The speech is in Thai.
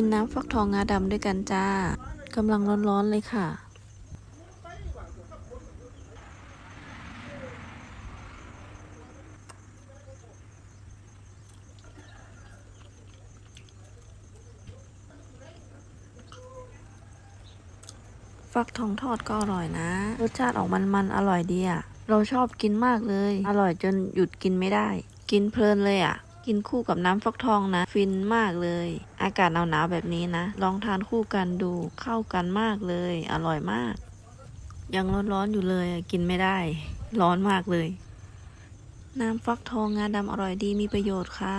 กินน้ำฟักทองงาดำด้วยกันจ้ากำลังร้อนๆเลยค่ะ ฟักทองทอดก็อร่อยนะ รสชาติออกมันๆ อร่อยดีอะเราชอบกินมากเลย อร่อยจนหยุดกินไม่ได้ กินเพลินเลยอะ กินคู่กับน้ำฟักทองนะ ฟินมากเลย อากาศหนาวๆแบบนี้นะ ลองทานคู่กันดูเข้ากันมากเลย อร่อยมาก ยังร้อนๆอยู่เลยกินไม่ได้ ร้อนมากเลย น้ำฟักทองงาดำอร่อยดีมีประโยชน์ค่ะ